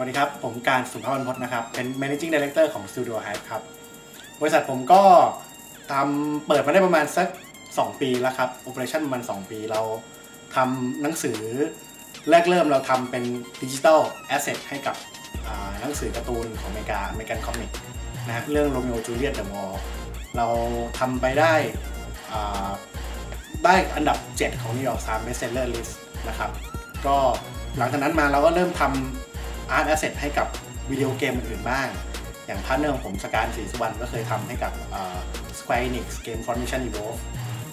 วัสดีครับ ผมการสุภาพบรรพตนะครับ เป็น managing director ของ Studio Hive ครับ บริษัทผมก็ทำเปิดมาได้ประมาณสัก 2 ปีแล้วครับ operation ประมาณ 2 ปีเราทำหนังสือแรกเริ่มเราทำเป็นดิจิทัลแอสเซทให้กับหนังสือการ์ตูนของอเมริกาอเมริกันคอมิกนะฮะเรื่องโรมิโอจูเลียตเดอะมอลเราทำไปได้ได้อันดับ 7 ของ New York Times Bestseller List นะครับ ก็หลังจากนั้นมาเราก็เริ่มทำ อาร์ตแอสเซทให้กับวิดีโอเกมอื่นๆบ้าง อย่างพาร์ทเนอร์ของผมสการศรีสุวรรณก็เคยทำให้กับ Square Enix Game Formation Evolve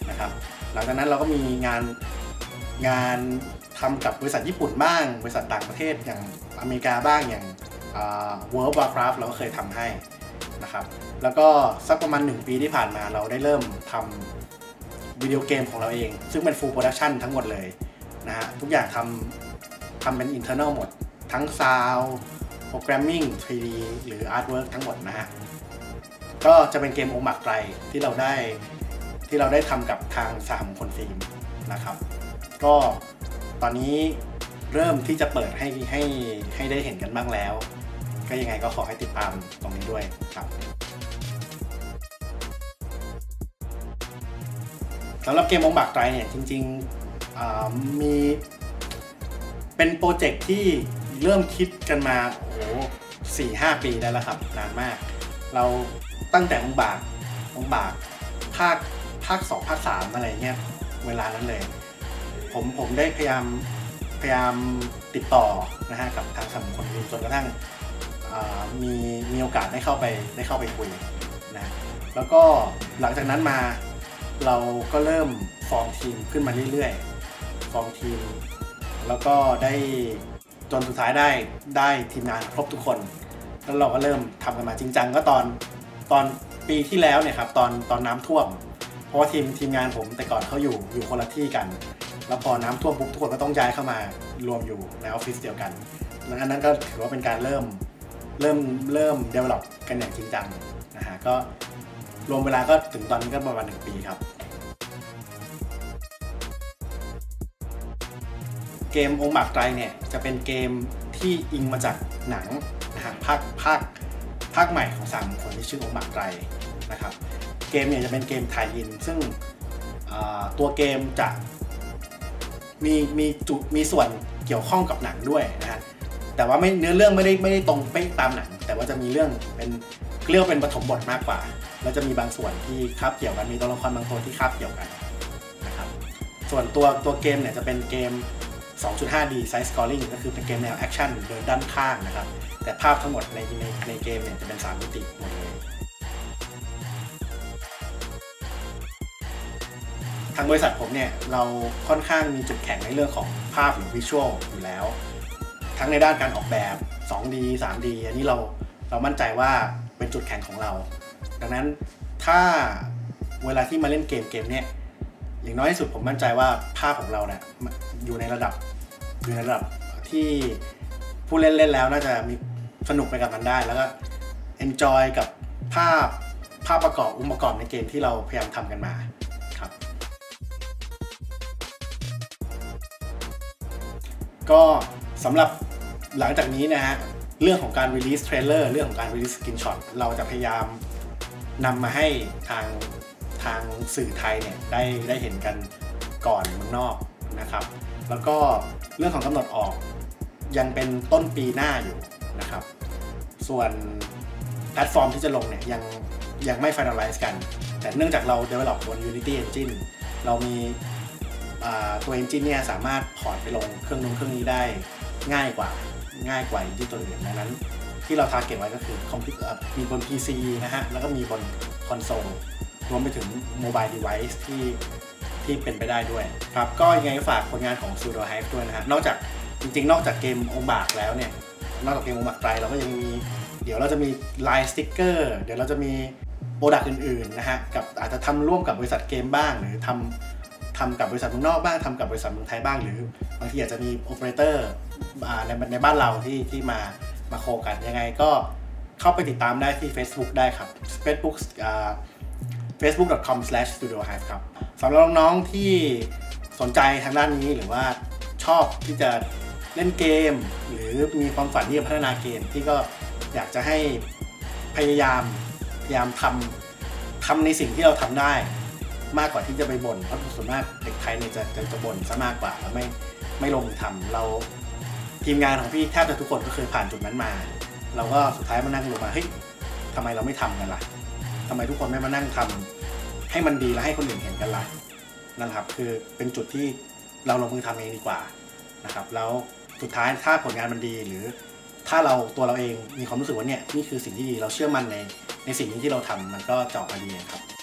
นะครับหลังจากนั้นเราก็มีงานงานทำกับบริษัทญี่ปุ่นบ้าง บริษัทต่างประเทศอย่างอเมริกาบ้างอย่าง World of Warcraft เราก็เคยทำให้นะครับแล้วก็สักประมาณ 1 ปีที่ผ่านมาเราได้เริ่มทำวิดีโอเกมของเราเอง ซึ่งเป็น full production ทั้งหมดเลยนะฮะทุกอย่างทำทำเป็น internal หมด ทั้ง sound programming 3D หรือ artwork ทั้งหมดนะฮะ ก็จะเป็นเกมองค์หมักไตรที่เราได้ที่เราได้ทำกับทางสามคนฟิล์มนะครับ ก็ตอนนี้เริ่มที่จะเปิดให้ให้ให้ได้เห็นกันบ้างแล้ว ก็ยังไงก็ขอให้ติดตามตรงนี้ด้วยครับสำหรับเกมองค์บากไตรเนี่ยจริงๆมีเป็นโปรเจกต์ที่ เริ่มคิดกันมาโอ้โหสี่ห้าปีได้แล้วครับ นานมาก เราตั้งแต่องบากองบากภาคภาคสองภาคสามอะไรเงี้ยเวลานั้นเลย ผมผมได้พยายามพยายามติดต่อนะฮะกับทางสังคมจนกระทั่งมีมีโอกาสได้เข้าไปได้เข้าไปคุยนะแล้วก็หลังจากนั้นมาเราก็เริ่มฟอร์มทีมขึ้นมาเรื่อยๆฟอร์มทีม แล้วก็ได้ จนสุดท้ายได้ได้ทีมงานครบทุกคน แล้วเราก็เริ่มทำกันมาจริงจังก็ตอนตอนปีที่แล้วเนี่ยครับตอนตอนน้ำท่วม เพราะว่าทีมทีมงานผมแต่ก่อนเขาอยู่อยู่คนละที่กัน แล้วพอน้ำท่วมปุ๊บทุกคนก็ต้องย้ายเข้ามารวมอยู่ในออฟฟิศเดียวกันแล้วอันนั้นก็ถือว่าเป็นการเริ่มเริ่มเริ่ม develop กันอย่างจริงจังนะฮะก็รวมเวลาก็ถึงตอนนี้ก็ประมาณหนึ่งปีครับ เกมองค์หมากไตรเนี่ยจะเป็นเกมที่อิงมาจากหนังนะฮะภาคภาคภาคใหม่ของสามคนที่ชื่อองค์หมากไตรนะครับเกมเนี่ยจะเป็นเกมไทยอิน ซึ่งตัวเกมจะมีมีจุดมีส่วนเกี่ยวข้องกับหนังด้วยนะฮะแต่ว่าไม่เนื้อเรื่องไม่ได้ไม่ได้ตรงเป๊ะตามหนัง แต่ว่าจะมีเรื่องเป็นเรียกเป็นปฐมบทมากกว่า แล้วจะมีบางส่วนที่คาบเกี่ยวกันมีตัวละครบางตัวที่คาบเกี่ยวกันนะครับส่วนตัวตัวเกมเนี่ยจะเป็นเกม 2.5D Side Scrolling ก็คือเป็นเกมแนวแอคชั่นเดินด้านข้างนะครับ แต่ภาพทั้งหมดในในในเกมเนี่ยจะเป็น 3 มิติหมดเลยทางบริษัทผมเนี่ย เราค่อนข้างมีจุดแข็งในเรื่องของภาพหรือวิชวลอยู่แล้ว ทั้งในด้านการออกแบบ 2D 3D อันนี้เราเรามั่นใจว่าเป็นจุดแข็งของเรา ดังนั้นถ้าเวลาที่มาเล่นเกมเกมเนี้ย อย่างน้อยที่สุดผมมั่นใจว่าภาพของเราเนี่ยอยู่ในระดับอยู่ในระดับที่ผู้เล่นเล่นแล้วน่าจะมีสนุกไปกับมันได้แล้วก็ enjoy กับภาพภาพประกอบองค์ประกอบในเกมที่เราพยายามทำกันมาครับ ก็สำหรับหลังจากนี้นะฮะเรื่องของการ release trailer เรื่องของการ release screenshot เราจะพยายามนำมาให้ทาง ทางสื่อไทยเนี่ยได้ได้เห็นกันก่อนเมืองนอกนะครับ แล้วก็เรื่องของกำหนดออกยังเป็นต้นปีหน้าอยู่นะครับ ส่วนแพลตฟอร์มที่จะลงเนี่ยยังยังไม่ finalize กัน แต่เนื่องจากเรา develop บน Unity Engine เรามีตัว engine เนี่ยสามารถพอร์ตไปลงเครื่องนู้นเครื่องนี้ได้ง่ายกว่าง่ายกว่าที่ตัวอื่นดังนั้น ที่เราทาร์เก็ตไว้ก็คือคอมพิวเตอร์มีบน PC นะฮะ แล้วก็มีบนคอนโซล รวมไปถึงโมบายเดเวิ์ที่ที่เป็นไปได้ด้วยครับก็ยังไงฝากผลงานของ Pseudo Hive ด้วยนะฮะนอกจากจริงๆ นอกจากเกมองบากแล้วเนี่ยนอกจากเกมองบากไตรเราก็ยังมีเดี๋ยวเราจะมีลายสติ๊กเกอร์เดี๋ยวเราจะมีโปรดักต์อื่นๆนะฮะกับอาจจะทำร่วมกับบริษัทเกมบ้าง หรือทำทำกับบริษัทเมืองนอกบ้างทำกับบริษัทเมืองไทยบ้าง หรือบางทีอาจจะมีโอเปอเรเตอร์ในในบ้านเราที่ที่มามาโคกันยังไงก็เข้าไปติดตามได้ที่ Facebook ได้ครับ Facebook facebook.com/studiohive ครับสำหรับน้องๆที่สนใจทางด้านนี้หรือว่าชอบที่จะเล่นเกม หรือมีความฝันที่จะพัฒนาเกมที่ก็อยากจะให้พยายามพยายามทำทำในสิ่งที่เราทำได้ มากกว่าที่จะไปบ่นเพราะส่วนมากเด็กไทยเนี่ยจะจะจะบ่นซะมากกว่าแล้วไม่ไม่ลงมือทำเราทีมงานของพี่แทบจะทุกคนก็เคยผ่านจุดนั้นมา เราก็สุดท้ายมานั่งลงมาเฮ้ยทำไมเราไม่ทำกันล่ะ ทำไมทุกคนไม่มานั่งทำให้มันดีและให้คนอื่นเห็นกันล่ะนั่นแหละครับ คือเป็นจุดที่เราลงมือทำเองดีกว่านะครับแล้วสุดท้ายถ้าผลงานมันดีหรือถ้าเราตัวเราเองมีความรู้สึกว่าเนี่ยนี่คือสิ่งที่ดีเราเชื่อมั่นในในสิ่งนี้ที่เราทำมันก็จะออกมาดีครับ